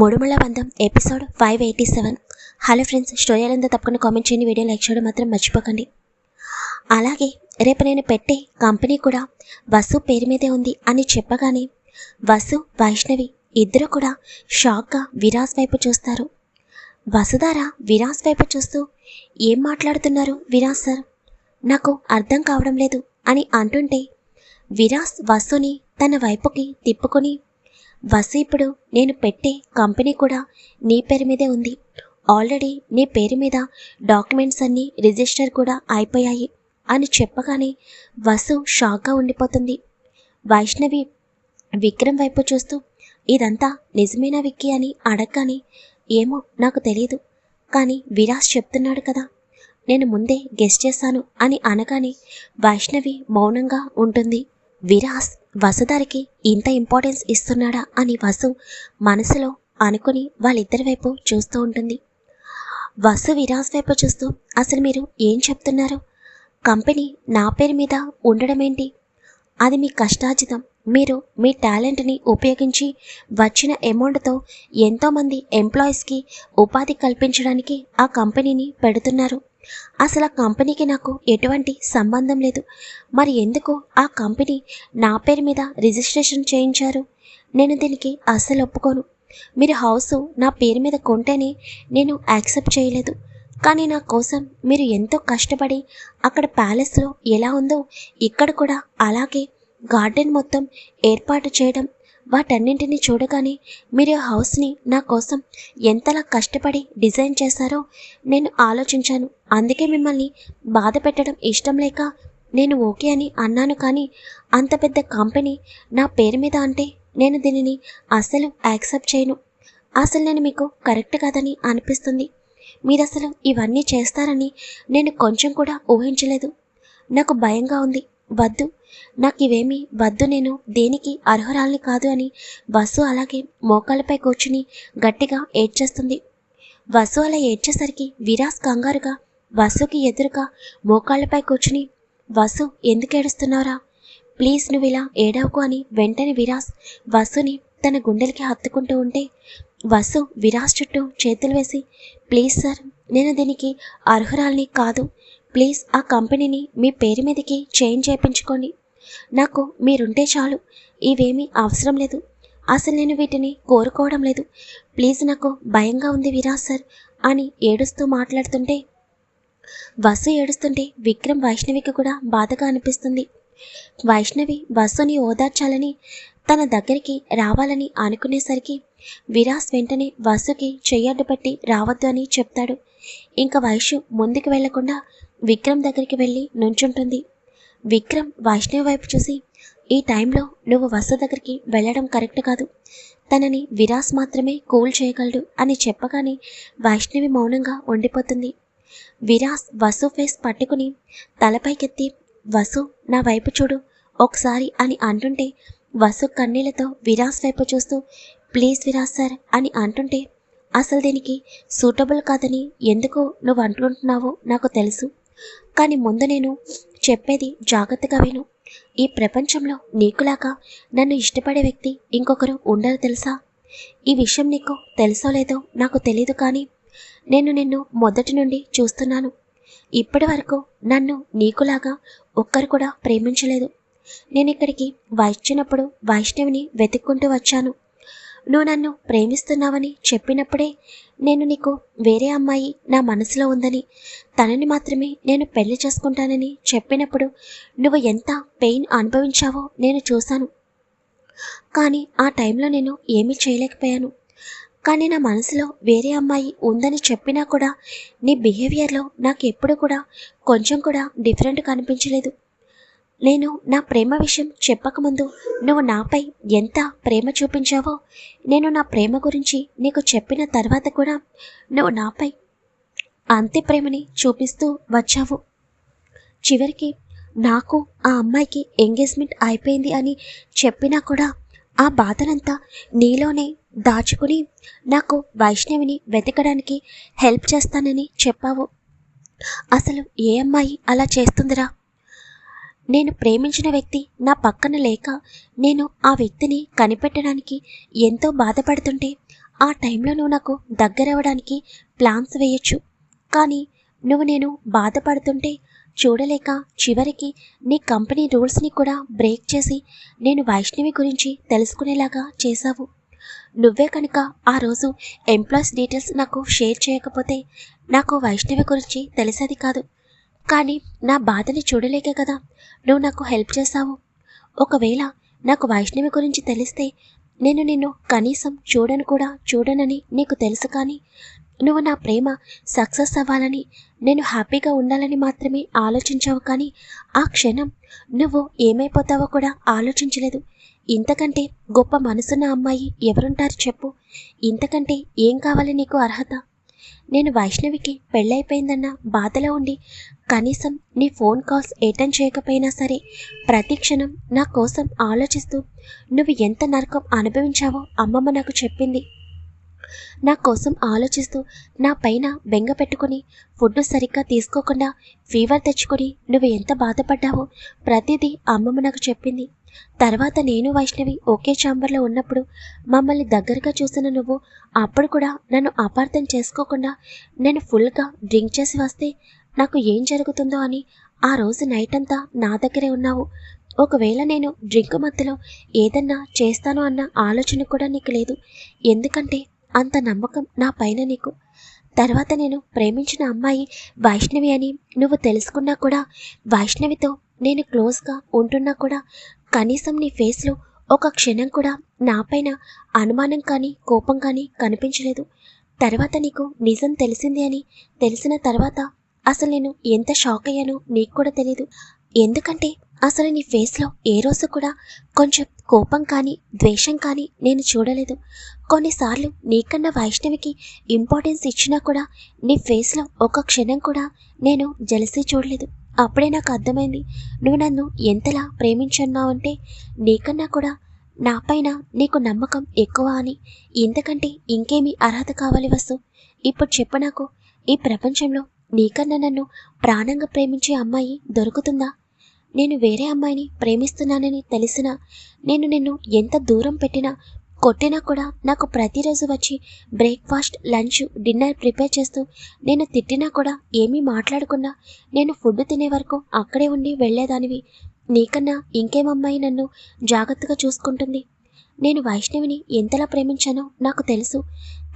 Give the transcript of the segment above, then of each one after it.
మూడుముళ్ళ బంధం episode five eighty seven. Hello friends story ఎలా తప్పకుండా కామెంట్ చేయండి వీడియో లైక్ చేయడం మాత్రం మర్చిపోకండి. అలాగే రేపు నేను పెట్టే కంపెనీ కూడా వసు పేరు మీదే ఉంది అని చెప్పగానే వసు వైష్ణవి ఇద్దరు కూడా షాక్గా విరాస్ వైపు చూస్తారు. వసుధార విరాస్ వైపు చూస్తూ ఏం మాట్లాడుతున్నారు విరాస్ సార్? నాకు అర్థం కావడం లేదు అని అంటుంటే విరాస్ వసుని తన వైపుకి తిప్పుకొని వసు ఇప్పుడు నేను పెట్టే కంపెనీ కూడా నీ పేరు మీదే ఉంది. ఆల్రెడీ నీ పేరు మీద డాక్యుమెంట్స్ అన్నీ రిజిస్టర్ కూడా అయిపోయాయి అని చెప్పగానే వసు షాక్గా ఉండిపోతుంది. వైష్ణవి విక్రమ్ వైపు చూస్తూ ఇదంతా నిజమేనా విక్కీ? అని అడగగానే ఏమో నాకు తెలియదు కానీ విరాస్ చెప్తున్నాడు కదా నేను ముందే గెస్ట్ చేశాను అని అనగానే వైష్ణవి మౌనంగా ఉంటుంది. విరాస్ వసుధారికి ఇంత ఇంపార్టెన్స్ ఇస్తున్నాడా అని వసు మనసులో అనుకుని వాళ్ళిద్దరి వైపు చూస్తూ ఉంటుంది. వసు విరాస్ వైపు చూస్తూ అసలు మీరు ఏం చెప్తున్నారు? కంపెనీ నా పేరు మీద ఉండడం ఏంటి అది మీ కష్టార్జితం. మీరు మీ టాలెంట్ని ఉపయోగించి వచ్చిన అమౌంట్తో ఎంతోమంది ఎంప్లాయీస్కి ఉపాధి కల్పించడానికి ఆ కంపెనీని పెడుతున్నారు. అసలు ఆ కంపెనీకి నాకు ఎటువంటి సంబంధం లేదు. మరి ఎందుకు ఆ కంపెనీ నా పేరు మీద రిజిస్ట్రేషన్ చేయించారు? నేను దీనికి అస్సలు ఒప్పుకోను. మీరు హౌస్ నా పేరు మీద కొంటేనే నేను యాక్సెప్ట్ చేయలేదు. కానీ నా కోసం మీరు ఎంతో కష్టపడి అక్కడ ప్యాలెస్లో ఎలా ఉందో ఇక్కడ కూడా అలాగే గార్డెన్ మొత్తం ఏర్పాటు చేయడం వాటన్నింటినీ చూడగానే మీరు ఆ హౌస్ని నా కోసం ఎంతలా కష్టపడి డిజైన్ చేశారో నేను ఆలోచించాను. అందుకే మిమ్మల్ని బాధ పెట్టడం ఇష్టం లేక నేను ఓకే అని అన్నాను కానీ అంత పెద్ద కంపెనీ నా పేరు మీద అంటే నేను దీనిని అసలు యాక్సెప్ట్ చేయను. అసలు నేను మీకు కరెక్ట్ కాదని అనిపిస్తుంది. మీరు అసలు ఇవన్నీ చేస్తారని నేను కొంచెం కూడా ఊహించలేదు. నాకు భయంగా ఉంది. వద్దు నాకు ఇవేమీ వద్దు నేను. దేనికి? అర్హురాల్ని కాదు అని వసు అలాగే మోకాళ్ళపై కూర్చుని గట్టిగా ఏడ్చేస్తుంది. వసు అలా ఏడ్చేసరికి విరాస్ కంగారుగా వసుకి ఎదురుగా మోకాళ్ళపై కూర్చుని వసు ఎందుకేడుస్తున్నావురా ప్లీజ్ నువ్వు ఇలా ఏడవకు అని వెంటనే విరాస్ వసుని తన గుండెలకి హత్తుకుంటూ ఉంటే వసు విరాస్ చుట్టూ చేతులు వేసి ప్లీజ్ సార్ నేను దీనికి అర్హురాల్ని కాదు. ప్లీజ్ ఆ కంపెనీని మీ పేరు మీదకి చేంజ్ చేయించుకోండి. నాకు మీరుంటే చాలు. ఇవేమీ అవసరం లేదు. అసలు నేను వీటిని కోరుకోవడం లేదు. ప్లీజ్ నాకు భయంగా ఉంది విరాజ్ సార్ అని ఏడుస్తూ మాట్లాడుతుంటే వసు ఏడుస్తుంటే విక్రమ్ వైష్ణవికి కూడా బాధగా అనిపిస్తుంది. వైష్ణవి వసుని ఓదార్చాలని తన దగ్గరికి రావాలని అనుకునేసరికి విరాస్ వెంటనే వసుకి చెయ్యడ్డు పెట్టి రావద్దు అని చెప్తాడు. ఇంకా వైషు ముందుకు వెళ్ళకుండా విక్రమ్ దగ్గరికి వెళ్ళి నుంచుంటుంది. విక్రమ్ వైష్ణవి వైపు చూసి ఈ టైంలో నువ్వు వసు దగ్గరికి వెళ్ళడం కరెక్ట్ కాదు. తనని విరాస్ మాత్రమే కూల్ చేయగలడు అని చెప్పగానే వైష్ణవి మౌనంగా ఉండిపోతుంది. విరాస్ వసు ఫేస్ పట్టుకుని తలపైకెత్తి వసు నా వైపు చూడు ఒకసారి అని అంటుంటే వసు కన్నీళ్ళతో విరాస్ వైపు చూస్తూ ప్లీజ్ విరాస్ సార్ అని అంటుంటే అసలు దీనికి సూటబుల్ కాదని ఎందుకు నువ్వు అంటుకుంటున్నావో నాకు తెలుసు. కానీ ముందు నేను చెప్పేది జాగ్రత్తగా విను. ఈ ప్రపంచంలో నీకులాగా నన్ను ఇష్టపడే వ్యక్తి ఇంకొకరు ఉండరు తెలుసా? ఈ విషయం నీకు తెలుసో లేదో నాకు తెలీదు కానీ నేను నిన్ను మొదటి నుండి చూస్తున్నాను. ఇప్పటి వరకు నన్ను నీకులాగా ఒక్కరు కూడా ప్రేమించలేదు. నేను ఇక్కడికి వచ్చినప్పుడు వైష్ణవిని వెతుక్కుంటూ వచ్చాను. నువ్వు నన్ను ప్రేమిస్తున్నావని చెప్పినప్పుడే నేను నీకు వేరే అమ్మాయి నా మనసులో ఉందని తనని మాత్రమే నేను పెళ్ళి చేసుకుంటానని చెప్పినప్పుడు నువ్వు ఎంత పెయిన్ అనుభవించావో నేను చూశాను. కానీ ఆ టైంలో నేను ఏమీ చేయలేకపోయాను. కానీ నా మనసులో వేరే అమ్మాయి ఉందని చెప్పినా కూడా నీ బిహేవియర్లో నాకు ఎప్పుడు కూడా కొంచెం కూడా డిఫరెంట్ కనిపించలేదు. నేను నా ప్రేమ విషయం చెప్పకముందు నువ్వు నాపై ఎంత ప్రేమ చూపించావో నేను నా ప్రేమ గురించి నీకు చెప్పిన తర్వాత కూడా నువ్వు నాపై అంతే ప్రేమని చూపిస్తూ వచ్చావు. చివరికి నాకు ఆ అమ్మాయికి ఎంగేజ్మెంట్ అయిపోయింది అని చెప్పినా కూడా ఆ బాధనంతా నీలోనే దాచుకుని నాకు వైష్ణవిని వెతకడానికి హెల్ప్ చేస్తానని చెప్పావు. అసలు ఏ అమ్మాయి అలా చేస్తుందిరా? నేను ప్రేమించిన వ్యక్తి నా పక్కన లేక నేను ఆ వ్యక్తిని కనిపెట్టడానికి ఎంతో బాధపడుతుంటే ఆ టైంలో నువ్వు నాకు దగ్గరవ్వడానికి ప్లాన్స్ వేయొచ్చు. కానీ నువ్వు నేను బాధపడుతుంటే చూడలేక చివరికి నీ కంపెనీ రూల్స్ని కూడా బ్రేక్ చేసి నేను వైష్ణవి గురించి తెలుసుకునేలాగా చేశావు. నువ్వే కనుక ఆ రోజు ఎంప్లాయీస్ డీటెయిల్స్ నాకు షేర్ చేయకపోతే నాకు వైష్ణవి గురించి తెలిసేది కాదు. కానీ నా బాధని చూడలేకే కదా. నువ్వు నాకు హెల్ప్ చేశావు. ఒకవేళ నాకు వైష్ణవి గురించి తెలిస్తే నేను నిన్ను కనీసం చూడను కూడా చూడనని నీకు తెలుసు కానీ నువ్వు నా ప్రేమ సక్సెస్ అవ్వాలని నేను హ్యాపీగా ఉండాలని మాత్రమే ఆలోచించావు కానీ ఆ క్షణం నువ్వు ఏమైపోతావో కూడా ఆలోచించలేదు. ఇంతకంటే గొప్ప మనసున్న అమ్మాయి ఎవరుంటారు చెప్పు. ఇంతకంటే ఏం కావాలి నీకు అర్హత? నేను వైష్ణవికి పెళ్ళైపోయిందన్న బాధలో ఉండి కనీసం నీ ఫోన్ కాల్స్ అటెండ్ చేయకపోయినా సరే ప్రతి క్షణం నా కోసం ఆలోచిస్తూ నువ్వు ఎంత నరకం అనుభవించావో అమ్మమ్మ నాకు చెప్పింది. నా కోసం ఆలోచిస్తూ నా పైన బెంగ పెట్టుకుని ఫుడ్ సరిగ్గా తీసుకోకుండా ఫీవర్ తెచ్చుకొని నువ్వు ఎంత బాధపడ్డావో ప్రతిదీ అమ్మమ్మ నాకు చెప్పింది. తర్వాత నేను వైష్ణవి ఒకే ఛాంబర్లో ఉన్నప్పుడు మమ్మల్ని దగ్గరగా చూసిన నువ్వు అప్పుడు కూడా నన్ను అపార్థం చేసుకోకుండా నేను ఫుల్గా డ్రింక్ చేసి వస్తే నాకు ఏం జరుగుతుందో అని ఆ రోజు నైట్ అంతా నా దగ్గరే ఉన్నావు. ఒకవేళ నేను డ్రింక్ మధ్యలో ఏదన్నా చేస్తాను అన్న ఆలోచన కూడా నీకు లేదు. ఎందుకంటే అంత నమ్మకం నా పైన నీకు. తర్వాత నేను ప్రేమించిన అమ్మాయి వైష్ణవి అని నువ్వు తెలుసుకున్నా కూడా వైష్ణవితో నేను క్లోజ్గా ఉంటున్నా కూడా కనీసం నీ ఫేస్లో ఒక క్షణం కూడా నాపైన అనుమానం కానీ కోపం కానీ కనిపించలేదు. తర్వాత నీకు నిజం తెలిసింది అని తెలిసిన తర్వాత అసలు నేను ఎంత షాక్ అయ్యానో నీకు కూడా తెలియదు ఎందుకంటే అసలు నీ ఫేస్లో ఏ రోజు కూడా కొంచెం కోపం కానీ ద్వేషం కానీ నేను చూడలేదు. కొన్నిసార్లు నీకన్నా వైష్ణవికి ఇంపార్టెన్స్ ఇచ్చినా కూడా నీ ఫేస్లో ఒక క్షణం కూడా నేను జలసి చూడలేదు. అప్పుడే నాకు అర్థమైంది నువ్వు నన్ను ఎంతలా ప్రేమించున్నావంటే నీకన్నా కూడా నాపైన నీకు నమ్మకం ఎక్కువ అని. ఇంతకంటే ఇంకేమీ అర్హత కావాలి వస్తు. ఇప్పుడు చెప్పు నాకు ఈ ప్రపంచంలో నీకన్నా నన్ను ప్రాణంగా ప్రేమించే అమ్మాయి దొరుకుతుందా? నేను వేరే అమ్మాయిని ప్రేమిస్తున్నానని తెలిసినా నేను నిన్ను ఎంత దూరం పెట్టినా కొట్టినా కూడా నాకు ప్రతిరోజు వచ్చి బ్రేక్ఫాస్ట్ లంచ్ డిన్నర్ ప్రిపేర్ చేస్తూ నేను తిట్టినా కూడా ఏమీ మాట్లాడకుండా నేను ఫుడ్ తినే వరకు అక్కడే ఉండి వెళ్ళేదానివి. నీకన్నా ఇంకేమమ్మాయి నన్ను జాగ్రత్తగా చూసుకుంటుంది? నేను వైష్ణవిని ఎంతలా ప్రేమించానో నాకు తెలుసు.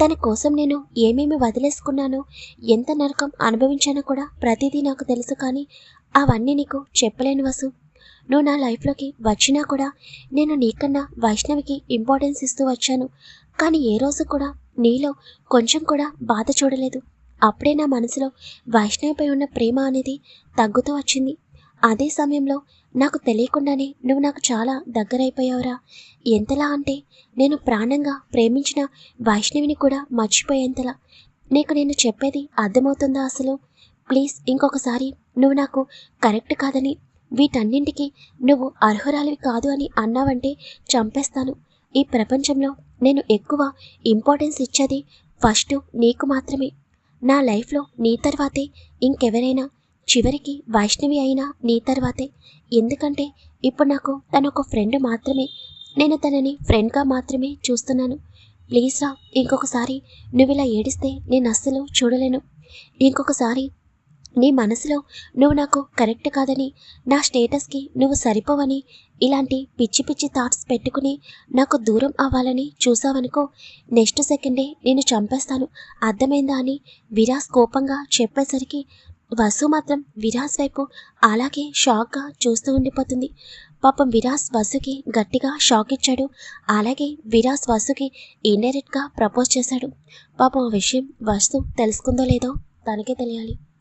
తన కోసం నేను ఏమేమి వదిలేసుకున్నానో ఎంత నరకం అనుభవించానో కూడా ప్రతిదీ నాకు తెలుసు కానీ అవన్నీ నీకు చెప్పలేను వసు. నువ్వు నా లైఫ్లోకి వచ్చినా కూడా నేను నీకన్నా వైష్ణవికి ఇంపార్టెన్స్ ఇస్తూ వచ్చాను. కానీ ఏ రోజు కూడా నీలో కొంచెం కూడా బాధ చూడలేదు. అప్పుడే నా మనసులో వైష్ణవిపై ఉన్న ప్రేమ అనేది తగ్గుతూ వచ్చింది. అదే సమయంలో నాకు తెలియకుండానే నువ్వు నాకు చాలా దగ్గరైపోయావురా. ఎంతలా అంటే నేను ప్రాణంగా ప్రేమించిన వైష్ణవిని కూడా మర్చిపోయేంతలా. నీకు నేను చెప్పేది అర్థమవుతుందా అసలు? ప్లీజ్ ఇంకొకసారి నువ్వు నాకు కరెక్ట్ కాదని వీటన్నింటికి నువ్వు అర్హురాలివి కాదు అని అన్నావంటే చంపేస్తాను. ఈ ప్రపంచంలో నేను ఎక్కువ ఇంపార్టెన్స్ ఇచ్చేది ఫస్ట్ నీకు మాత్రమే. నా లైఫ్లో నీ తర్వాతే ఇంకెవరైనా చివరికి వైష్ణవి అయినా నీ తర్వాతే. ఎందుకంటే ఇప్పుడు నాకు తన ఒక ఫ్రెండ్ మాత్రమే. నేను తనని ఫ్రెండ్గా మాత్రమే చూస్తున్నాను. ప్లీజ్ రా ఇంకొకసారి నువ్వు ఇలా ఏడిస్తే నేను అస్సలు చూడలేను. ఇంకొకసారి నీ మనసులో నువ్వు నాకు కరెక్ట్ కాదని నా స్టేటస్కి నువ్వు సరిపోవని ఇలాంటి పిచ్చి పిచ్చి థాట్స్ పెట్టుకుని నాకు దూరం అవ్వాలని చూసావనుకో నెక్స్ట్ సెకండే నేను చంపేస్తాను. అర్థమైందా అని విరాస్ కోపంగా చెప్పేసరికి వసు మాత్రం విరాస్ వైపు అలాగే షాక్గా చూస్తూ ఉండిపోతుంది. పాపం విరాస్ వసుకి గట్టిగా షాక్ ఇచ్చాడు. అలాగే విరాస్ వసుకి ఇండైరెక్ట్గా ప్రపోజ్ చేశాడు. పాపం ఆ విషయం వసు తెలుసుకుందో లేదో తనకే తెలియాలి.